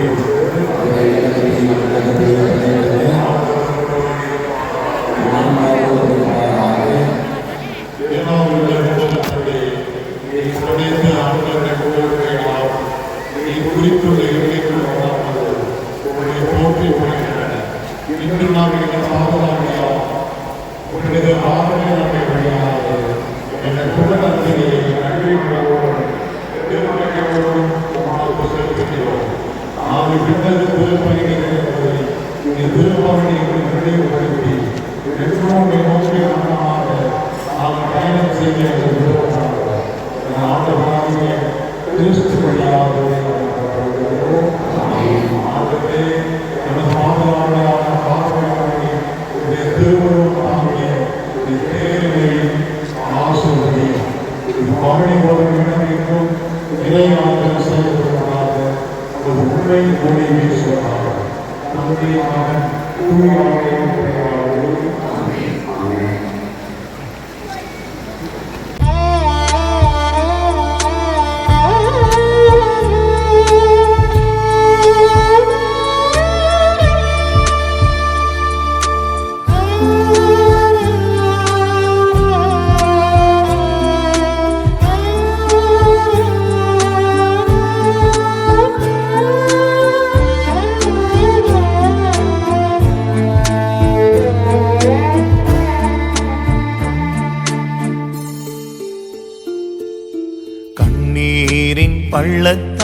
Amen. to y'all.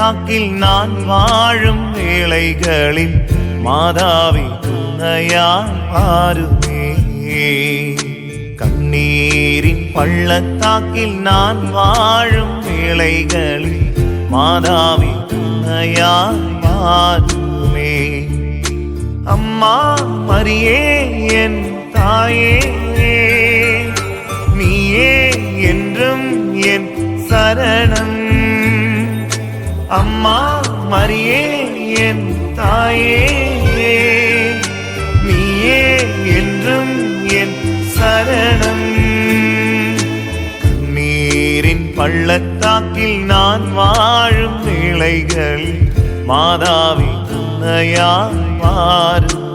பள்ளத்தாக்கில் நான் வாழும் வேளைகளில் மாதாவி துணையாய் பாருமே கண்ணீரின் பள்ளத்தாக்கில் நான் வாழும் வேளைகளில் மாதாவி துணையாய் பாருமே அம்மா மரியே என் தாயே நீயே என்றும் என் சரணம் அம்மா மரியே என் தாயே. நீயே என்றும் என் சரணம். நீரின் பள்ளத்தாக்கில் நான் வாழும் வேளைகள் மாதாவி துணையா மாறும்.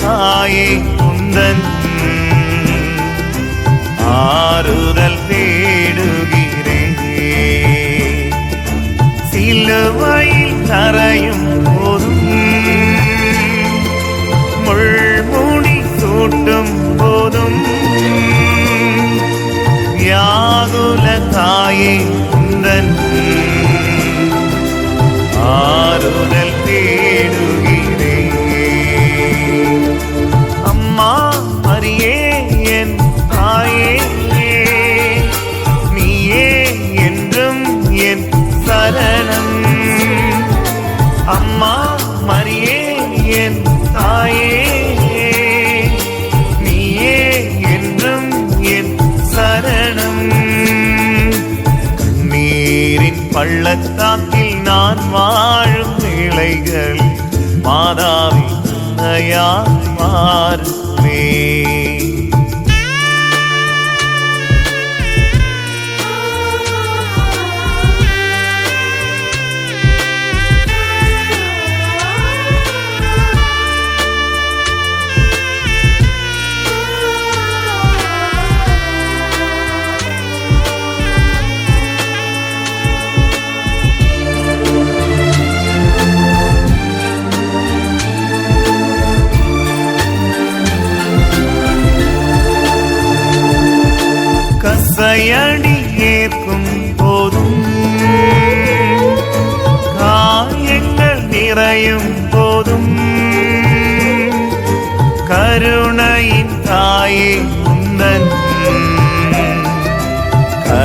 தாயை குந்தன். ஆறுதல் தேடுகிறே சிலுவையில் அறையும் போதும். முள்முடி சூட்டும் போதும். வியாகுல தாயே நான் வாழும் வேளைகள் மாதாவி துணையா மாறுமே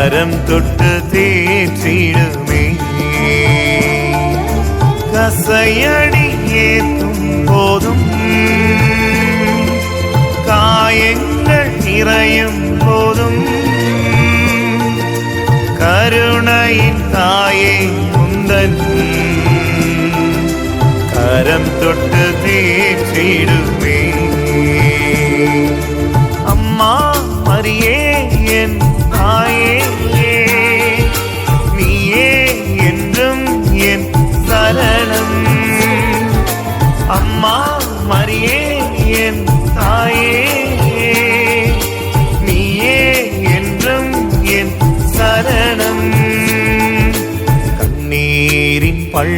കരം തൊട്ട് തേച്ചിടുമേ. കസയടിയേത്തും പോതും കായങ്ങൾ നിറയും പോതും. കരുണയിൻ തായേ കുന്തൻ. കരം തൊട്ട് തേച്ചിടുമേ.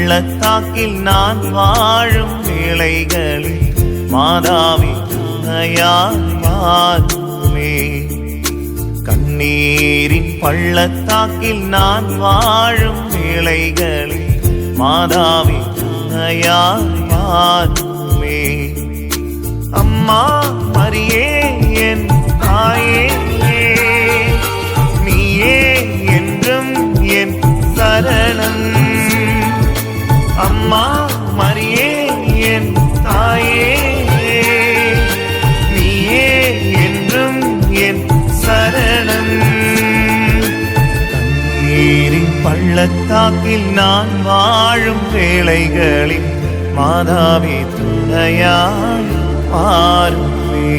பள்ளத்தாக்கில் நான் வாழும் வேளைகளில் மாதாவி துணையாய் கண்ணீரின் பள்ளத்தாக்கில் நான் வாழும் வேளைகளில் மாதாவி துணையாய் வாருமே அம்மா மரியே பள்ளத்தாக்கில் நான் வாழும் வேளைகளில் மாதாவி துணையாய் மாறுவே